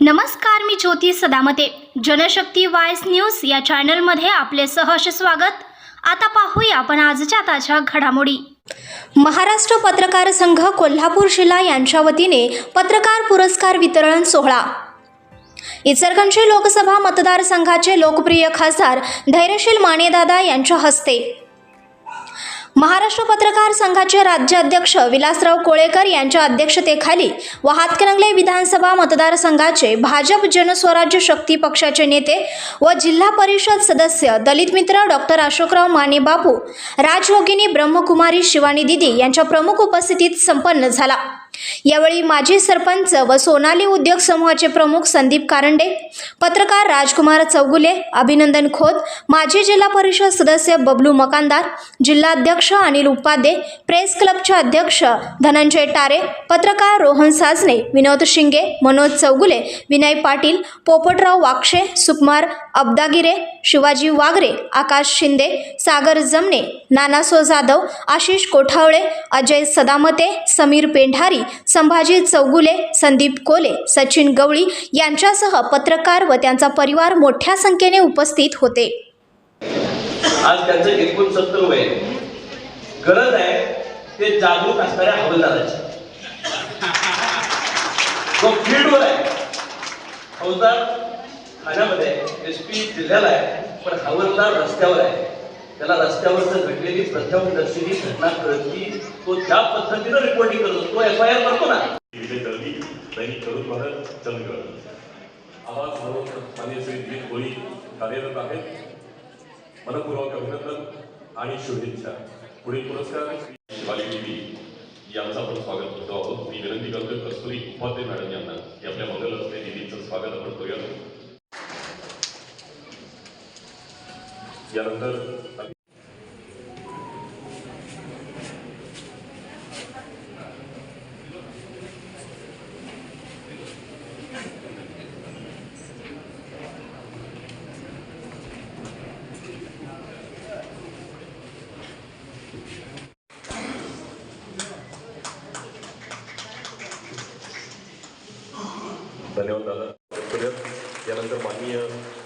नमस्कार मी ज्योती सदामते. जनशक्ती वायस न्यूज या चॅनलमध्ये आपले सहर्ष स्वागत. आता पाहूया आपण आजच्या ताज्या घडामोडी. महाराष्ट्र पत्रकार संघ कोल्हापूर जिल्हा यांच्या वतीने पत्रकार पुरस्कार वितरण सोहळा. इचलकरंजी लोकसभा मतदारसंघाचे लोकप्रिय खासदार धैर्यशील मानेदादा यांच्या हस्ते. महाराष्ट्र पत्रकार संघाचे राज्याध्यक्ष विलासराव कोळेकर यांच्या अध्यक्षतेखाली व हातकणंगले विधानसभा मतदारसंघाचे भाजप जनस्वराज्य शक्ती पक्षाचे नेते व जिल्हा परिषद सदस्य दलित मित्र डॉक्टर अशोकराव माने बापू राजयोगिनी ब्रह्मकुमारी शिवानी दिदी यांच्या प्रमुख उपस्थितीत संपन्न झाला. यावेळी माजी सरपंच व सोनाली उद्योग समूहाचे प्रमुख संदीप कारंडे पत्रकार राजकुमार चौगुले अभिनंदन खोत माजी जिल्हा परिषद सदस्य बबलू मकानदार जिल्हाध्यक्ष अनिल उपाध्ये प्रेस क्लबचे अध्यक्ष धनंजय टारे पत्रकार रोहन साजने विनोद शिंगे मनोज चौगुले विनय पाटील पोपटराव वाक्षे सुकुमार अब्दागिरे शिवाजी वागरे आकाश शिंदे सागर जमणे नानासो जाधव आशिष कोठावळे अजय सदामते समीर पेंढारी संभाजी चौगुले संदीप कोले सचिन गवळी यांच्यासह पत्रकार व त्यांचा परिवार मोठ्या संख्येने उपस्थित होते. आज त्यांचं एकोणसत्तर वय गरज आहे ते जागरूक असणाऱ्या हवालदाराची. तो फील्डवर आहे. फौजदार ठाण्यामध्ये एस पी जिल्ह्याला आहे पण हवालदार रस्त्यावर आहे. त्याला रस्त्यावर जर घडलेली प्रथमदर्शनी घटना कळती तो त्या पद्धतीनं रिपोर्टिंग करतो तो एफ आय आर करतो ना. दैनिक तरुण भारत चंदगड आवाज म्हणून मान्य श्री दिलीप कोळी कार्यरत आहेत. मनपूर्वक अभिनंदन आणि शुभेच्छा. पुढील पुरस्कार श्री शिवाली देवी यांचं आपण स्वागत करतो आहोत. मी विनंती करतोय कस्तुरी उपाध्ये मॅडम यांना. की आपल्या मंगल असते दिदीचं स्वागत आपण करूया jalan Terima kasih telah menonton!